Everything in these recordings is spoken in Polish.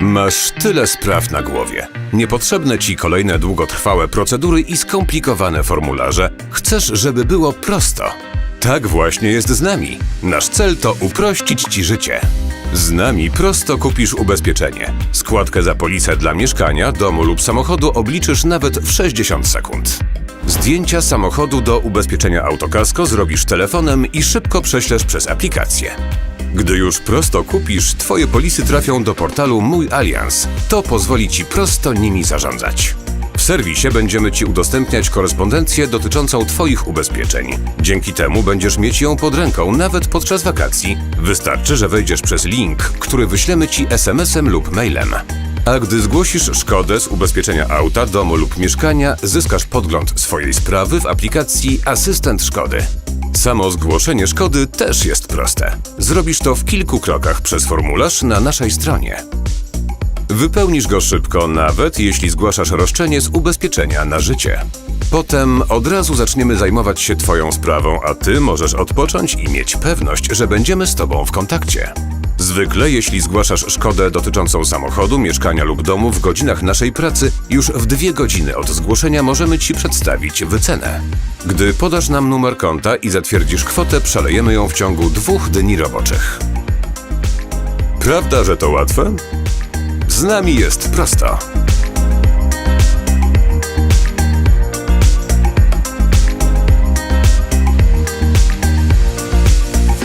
Masz tyle spraw na głowie. Niepotrzebne ci kolejne długotrwałe procedury i skomplikowane formularze. Chcesz, żeby było prosto. Tak właśnie jest z nami. Nasz cel to uprościć ci życie. Z nami prosto kupisz ubezpieczenie. Składkę za polisę dla mieszkania, domu lub samochodu obliczysz nawet w 60 sekund. Zdjęcia samochodu do ubezpieczenia autokasko zrobisz telefonem i szybko prześlesz przez aplikację. Gdy już prosto kupisz, Twoje polisy trafią do portalu Mój Alians. To pozwoli Ci prosto nimi zarządzać. W serwisie będziemy Ci udostępniać korespondencję dotyczącą Twoich ubezpieczeń. Dzięki temu będziesz mieć ją pod ręką nawet podczas wakacji. Wystarczy, że wejdziesz przez link, który wyślemy Ci SMS-em lub mailem. A gdy zgłosisz szkodę z ubezpieczenia auta, domu lub mieszkania, zyskasz podgląd swojej sprawy w aplikacji Asystent Szkody. Samo zgłoszenie szkody też jest proste. Zrobisz to w kilku krokach przez formularz na naszej stronie. Wypełnisz go szybko, nawet jeśli zgłaszasz roszczenie z ubezpieczenia na życie. Potem od razu zaczniemy zajmować się Twoją sprawą, a Ty możesz odpocząć i mieć pewność, że będziemy z Tobą w kontakcie. Zwykle, jeśli zgłaszasz szkodę dotyczącą samochodu, mieszkania lub domu w godzinach naszej pracy, już w dwie godziny od zgłoszenia możemy Ci przedstawić wycenę. Gdy podasz nam numer konta i zatwierdzisz kwotę, przelejemy ją w ciągu dwóch dni roboczych. Prawda, że to łatwe? Z nami jest prosto.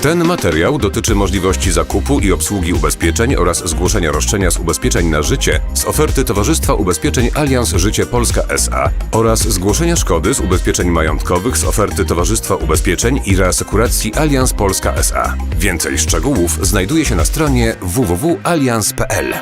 Ten materiał dotyczy możliwości zakupu i obsługi ubezpieczeń oraz zgłoszenia roszczenia z ubezpieczeń na życie z oferty Towarzystwa Ubezpieczeń Alians Życie Polska SA oraz zgłoszenia szkody z ubezpieczeń majątkowych z oferty Towarzystwa Ubezpieczeń i Reasekuracji Alians Polska SA. Więcej szczegółów znajduje się na stronie www.allianz.pl.